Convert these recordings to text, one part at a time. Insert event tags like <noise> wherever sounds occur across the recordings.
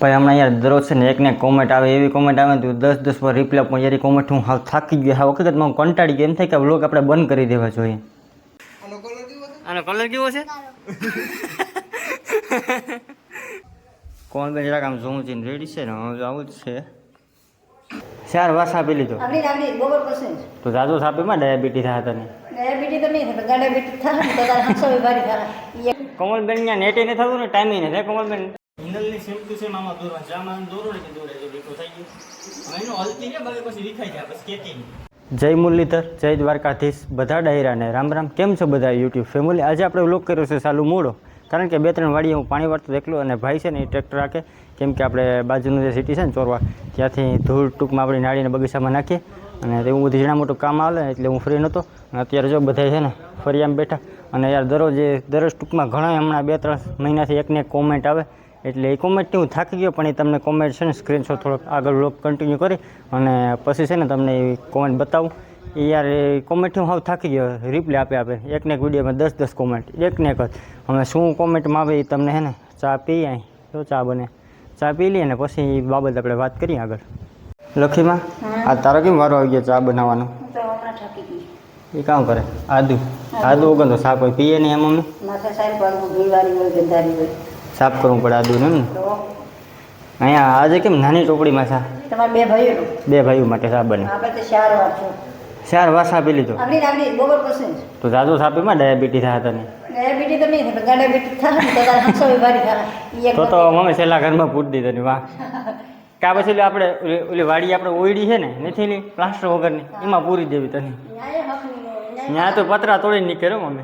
ભાઈ હમણાં યાર દરરોજ છે ને એકને કોમેન્ટ આવે એવી કોમેન્ટ આવે ને તો દસ દસ વાર રિપ્લાય પણ યાર કોમેન્ટ હું હાવ થાકી ગયો. હા વખત હું કંટાળી ગયો. એમ થાય કે બ્લોગ આપણે બંધ કરી દેવા જોઈએ. આનો કલર કેવો છે? કોણ બેન જરાક આમ જોઉં છે રેડી છે ને? હવે આવું જ છે. ચાર વાસ આપી લીધો. તો જાજો સાપીમાં ડાયાબિટીસ થયા તને. ડાયાબિટીસ તો નહીં થાય ને કોમલબેન ત્યાં નેટે ને થતું ને ટાઈમે ને થાય. કોમલબેન હિનલની સેમ ટુ સેમ આમાં દોરવા જામાં દોરો ને દોરે જો ભેગો થઈ ગયો. હવે એનો હલતી ને બાકી પછી રીખાઈ જાય બસ કેતી જય મુરલીધર, જય દ્વારકાધીશ, બધા ડાયરાને રામ રામ. કેમ છો બધા યુટ્યુબ ફેમિલી આજે આપણે વ્લોગ કર્યો છે સાલું મોડો. કારણ કે બે ત્રણ વાડીએ હું પાણી વાળતો એકલો અને ભાઈ છે ને એ ટ્રેક્ટર રાખે. કેમ કે આપણે બાજુનું જે સિટી છે ને ચોરવા, ત્યાંથી ધૂળ ટૂંકમાં આપણી નાળીને બગીચામાં નાખીએ. અને તેવું બધું ઘણા મોટું કામ આવે એટલે હું ફ્રી નહોતો. અને અત્યારે જો બધા છે ને ફરિયામાં બેઠા. અને યાર દરરોજ દરરોજ ટૂંકમાં ઘણા હમણાં બે ત્રણ મહિનાથી એકને એક કોમેન્ટ આવે. એટલે એ કોમેન્ટની હું થાકી ગયો પણ એ તમને કોમેન્ટ છે ને સ્ક્રીનશોટ થોડોક આગળ લોક કન્ટિન્યુ કરી અને પછી છે ને તમને એ કોમેન્ટ બતાવું. એ યાર એ કોમેન્ટથી હું હાવ થાકી ગયો રિપ્લે આપે આપે. એકને એક વિડીયોમાં દસ દસ કોમેન્ટ એકને એક જ. હવે શું કોમેન્ટમાં આવે એ તમને હે ને ચા પી આય. તો ચા બને. ચા પી લઈએ ને પછી એ બાબત આપણે વાત કરીએ આગળ. લખીમાં આ તારો કેમ વારો આવી ગયો ચા બનાવવાનો? એ કામ કરે? આદુ. આદુ ઓગણ તો શાક કોઈ પીએ નહીં એમ મમ્મી? સાફ કરવું પડે આદુ ને? અહીંયા આજે કેમ નાની ટોપડીમાં તમારે બે ભાઈઓ. બે ભાઈઓ માટે ચા બને. ચાર વાસ આપી લીધો. તો જાજો સાપીમાં ડાયાબિટીસ થયા તને. તો તો મમ્મી છેલ્લા ઘરમાં પૂટ દીધો ને વાહ. <laughs> કા પછી આપણે ઓલી- વાડી આપણે ઓયડી છે ને નથી ની પ્લાસ્ટર વગરની એમાં પૂરી દેવી તને. ત્યાં તો પતરા તોડીને નીકળ્યો મમ્મી.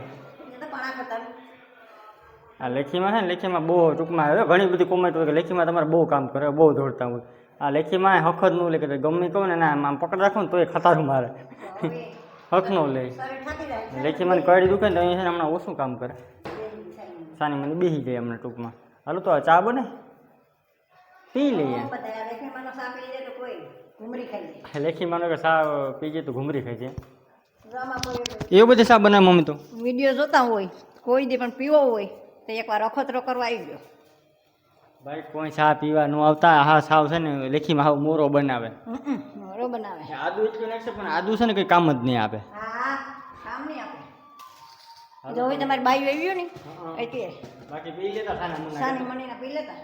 આ લેખીમાં છે ને લેખીમાં બહુ ટૂંકમાં હવે ઘણી બધી કોમેન્ટ હોય કે લેખીમાં તમારે બહુ કામ કરે બહુ દોડતા હોય. આ લેખીમાં હકનું ન લે કે ગમે કહું ને ના આમ પકડ રાખો ને તો એ ખતારું મારે. હક નો લે. લેખી મને કડી દુખે ને તો અહીંયા છે ને હમણાં ઓછું કામ કરે. સાની મને બેસી ગઈ હમણાં ટૂંકમાં. હાલો તો આ ચા બને? પી લઈએ. લેખી માનો કે સા પી જાય તો ઘૂમરી ખાઈ જાય ડ્રામા એવું બધી સા બનાવે મમ્મી તો? વીડિયો જોતા હોય કોઈ દી પણ પીવો હોય. તો એકવાર અખતરો કરવા આવી ગયો ભાઈ કોઈ ચા પીવા ન આવતા. હા સાવ છે ને લેખીમાં હાવ મોરો બનાવે. મોરો બનાવે. આદુ એટલું નાખશે પણ આદુ છે ને કંઈ કામ જ નહીં આપે. હા કામ નહીં આપે. જો હવે તમારી બાઈ આવ્યો ને એટલે બાકી પી લેતા ખાના મુના સાની મણીના પી લેતા.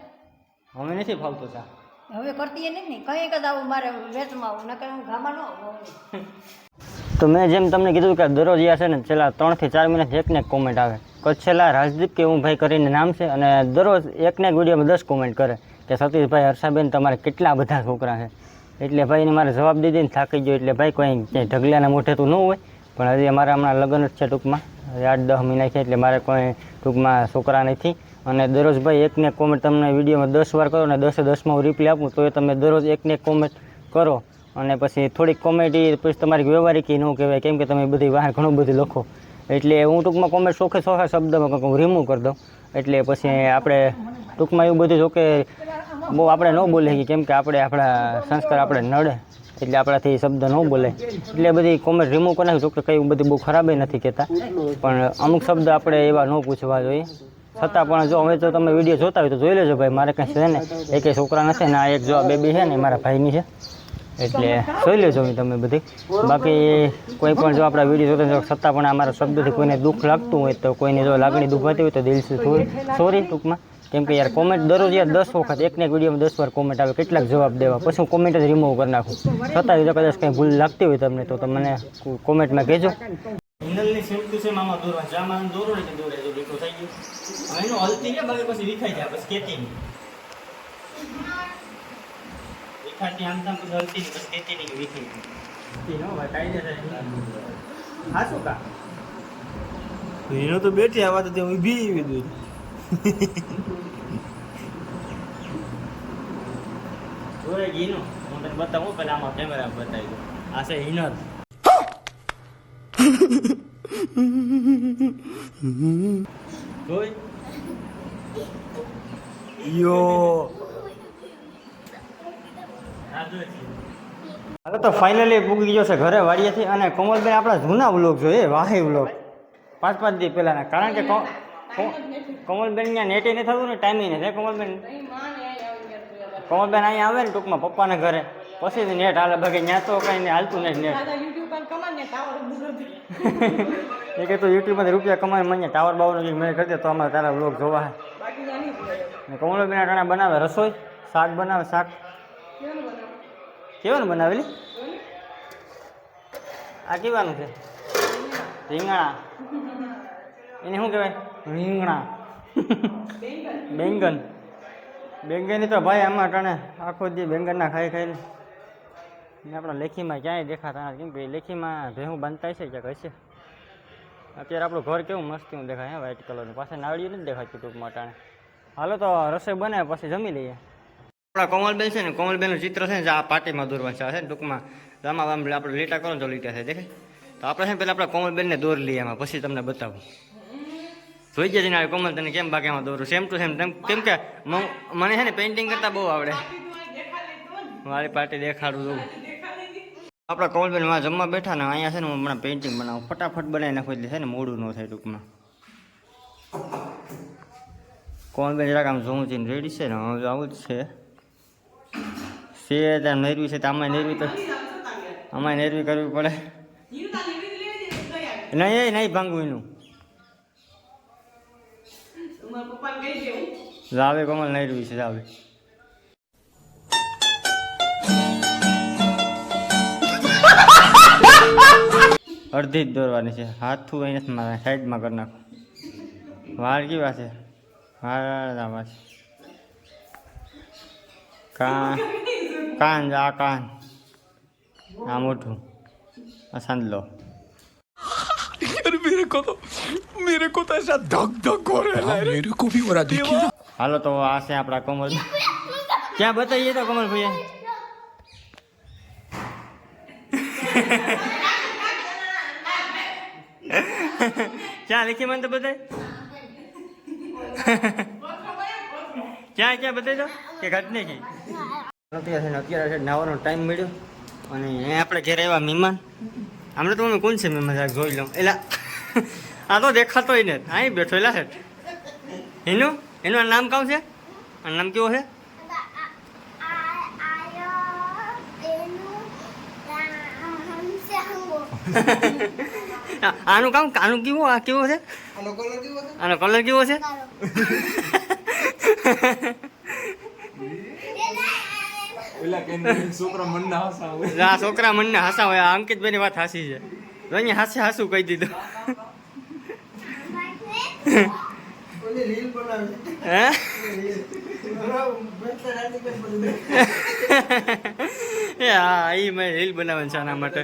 હવે નથી ફાવતો ચા. હવે કરતી એ નહીં ને કંઈક જ આવું મારે વેચમાં આવું નકર હું ગામમાં ન આવું <laughs> તો મેં જેમ તમને કીધું કે દરરોજ યા છે ને છેલ્લા ત્રણથી ચાર મહિનાથી એક કોમેન્ટ આવે. કચ્છેલા રાજદીપ કે હું ભાઈ કરીને નામ છે અને દરરોજ એકને એક વિડીયોમાં દસ કોમેન્ટ કરે કે સતીશભાઈ, હર્ષાબેન તમારે કેટલા બધા છોકરા છે? એટલે ભાઈને મારે જવાબ દીધી ને થાકી ગયો, એટલે ભાઈ કોઈ ક્યાંય ઢગલાના મોઢે તો ન હોય, પણ હજી અમારા હમણાં લગ્ન જ છે ટૂંકમાં આઠ દસ મહિના છે એટલે મારે કોઈ ટૂંકમાં છોકરા નથી. અને દરરોજ ભાઈ એકને કોમેન્ટ તમને વિડીયોમાં દસ વાર કરો અને દસે દસમાં હું રિપ્લાય આપું, તો એ તમે દરરોજ એકને એક કોમેન્ટ કરો. અને પછી થોડીક કોમેડી પછી તમારી વ્યવહારિક ન કહેવાય, કેમ કે તમે બધી વાહ ઘણું બધું લખો. એટલે હું ટૂંકમાં કોમેન્ટ સોખે સોખા શબ્દમાં હું રિમૂવ કરી દઉં. એટલે પછી આપણે ટૂંકમાં એવું બધું જોકે બહુ આપણે ન બોલી શકીએ કેમ કે આપણે આપણા સંસ્કાર આપણે નડે, એટલે આપણાથી શબ્દ ન બોલે. એટલે બધી કોમેન્ટ રિમૂવ કરી નાખી જોકે કંઈ બધું બહુ ખરાબ નથી કહેતા. પણ અમુક શબ્દ આપણે એવા ન પૂછવા જોઈએ. છતાં પણ જો હવે તો તમે વીડિયો જોતા હોય તો જોઈ લેજો ભાઈ, મારે કંઈ છે ને? એક છોકરા નથી ને આ એક જો બેબી છે ને મારા ભાઈની છે. એટલે જોઈ લેજો તમે બધી. બાકી કોઈ પણ જો આપણા વીડિયો જોતા છતાં પણ અમારા શબ્દથી કોઈને દુઃખ લાગતું હોય તો કોઈને જો લાગણી દુભાતી હોય તો દિલથી સોરી સોરી ટૂંકમાં. કેમ કે યાર કોમેન્ટ દરરોજ યાર દસ વખત એકને એક વિડીયોમાં દસ વાર કોમેન્ટ આવે, કેટલાક જવાબ દેવા. પછી હું કોમેન્ટ જ રિમૂવ કરી નાખું. છતાં જો કદાચ કંઈ ભૂલ લાગતી હોય તમને તો તમને કોમેન્ટમાં કહેજો. આમાં દોરવા. જામાં દોરો ને દોરે જો લીટો થઈ ગયો. હવે એનું હલતી ગયા, બાકી પછી વિખાઈ જાય બસ કેતી આમ કે વિખાઈ ગઈ નો ભાઈ કાંઈ હા શું કા એનો તો બેઠી આવા તો ત્યાં ઊભી એવી ગીનો હું તને બતાવું પેલા આમાં કેમેરા બતાવી દઉં. આ છે હિનર. <laughs> જોઈ? યો. હવે તો ફાઇનલી પૂગી ગયો છે ઘરે વાડીએથી અને કોમલબેન આપણા જૂના વ્લોગ જોઈએ વાહી વ્લોગ પાંચ પાંચ દી પહેલાના કારણ કે કોમલબેન ત્યાં નેટે નહીં થતું ને ટાઈમે નથી કોમલબેન? કોમલબેન અહીંયા આવે ને ટૂંકમાં પપ્પાના ઘરે. પછી નેટ હાલે બાકી ત્યાં તો કાંઈ નહીં હાલતું નથી નેટ એ કે તો યુટ્યુબમાંથી રૂપિયા કમાઈને મને ટાવર બાવરનો જે મેળ કરી દે તો અમારે તારા બ્લોગ જોવા હે. ને ટાણા બનાવે રસોઈ શાક બનાવે શાક. કેવાનું બનાવેલી? આ કેવાનું છે? રીંગણા. એને શું કહેવાય? રીંગણા. બેંગન. બેંગનની તો ભાઈ આમાં ટાણે આખો દી બેંગનના ખાઈ ખાઈને. ને આપણા લેખીમાં ક્યાંય દેખાતા કેમ કે લેખીમાં ભેહું બાંધતા છે ક્યાંક હશે. અત્યારે આપણું ઘર કેવું મસ્તીનું દેખાય, હે વ્હાઈટ કલરનું પાસે નાળિયું નથી દેખાતું ટૂંકમાં ટાણે હાલો તો રસોઈ બને પછી જમી લઈએ. આપણા કોમલબેન છે ને, કોમલબેનનું ચિત્ર છે ને આ પાર્ટીમાં દોરવા છે ને, ટૂંકમાં આમાં આમ આપણે લીટા કરો ને તો લીટા થાય, દેખાય? તો આપણે છે ને પહેલાં આપણા કોમલબેનને દોર લઈએ એમાં, પછી તમને બતાવું. જોઈ જજે ને કોમલ તને કેમ બાકી એમાં દોરું? સેમ ટુ સેમ કેમ કે મને છે ને પેઇન્ટિંગ કરતાં બહુ આવડે. મારી પાર્ટી દેખાડું દઉં આપણા કોમલબેનમાં જમવા બેઠા ને, અહીંયા છે ને હું હમણાં પેઇન્ટિંગ બનાવું. ફટાફટ બનાવી નાખું છે ને મોડું ન થાય ટૂંકમાં. કોમલબેન જરાક આમ જોઉં છે રેડી છે ને, હવે આવું જ છે. છે, ત્યાં નેરવી છે તો આમાં નેરવી તો આમાં નેરવી કરવી પડે. નહીં, એ નહીં ભાંગવું એનું. લાવે કોમલ નેરવી છે લાવે અડધી જ દોરવાની છે. હાથું નથી મારે સાઈડમાં કરી નાખું. વાળ કેવા છે? વાળ છે. કાન કાન આ કાન આ મોઢું આ સાંદલો अरे मेरे को तो मेरे को तो ऐसा धक धक हो रहा है मेरे को भी हो रहा देखिए ना હાલો તો આ છે આપણા કોમલ ક્યાં બતાવીએ તો કોમલ ભૈયા ક્યાં લીખી મને તો બતાય ક્યાં ક્યાં બતાવી દો કે ઘટ નહીં કી અત્યારે છે ને અત્યારે છે નાવાનો ટાઈમ મળ્યો. અને અહીંયા આપણે ઘેર આવ્યા મહેમાન. હમણાં તો અમે કોણ છે મહેમાન? જરાક જોઈ લઉં એલા આ તો દેખાતોય ને અહીં બેઠો એલા છે. એનું એનું નામ કામ છે? આ નામ કેવો છે? આનું કામ આનું કેવું? આ કેવો છે? આનો કલર કેવો છે? આ છોકરા મનને હસાવે આ અંકિતભાઈની વાત હાસી છે. તો અહીંયા હાસે હાસું કહી દીધું. ઓલી હે? એ હા એ મેં રીલ બનાવવાની છે આના માટે.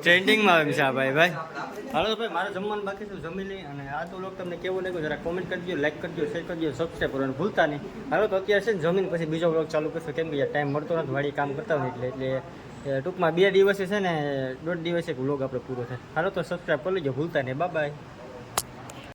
ટ્રેન્ડિંગમાં આવે છે આ ભાઈ ભાઈ. હાલો ભાઈ, મારે જમવાનું બાકી છે, જમી લઈ અને આ તો લોક તમને કેવું લાગ્યું, જરા કોમેન્ટ કરજો લાઈક કરજો શેર કરજો સબસ્ક્રાઈબ કરવાનું ભૂલતા નહીં. હાલો તો અત્યારે છે ને જમીન, પછી બીજો બ્લોગ ચાલુ કરશું. કેમ કે ટાઈમ મળતો નથી વાળી કામ કરતા હોય એટલે એટલે ટૂંકમાં બે દિવસે છે ને, દોઢ દિવસે બ્લોગ આપણે પૂરો થાય. હાલો તો સબસ્ક્રાઈબ કરી લેજો, ભૂલતા નહીં. બાય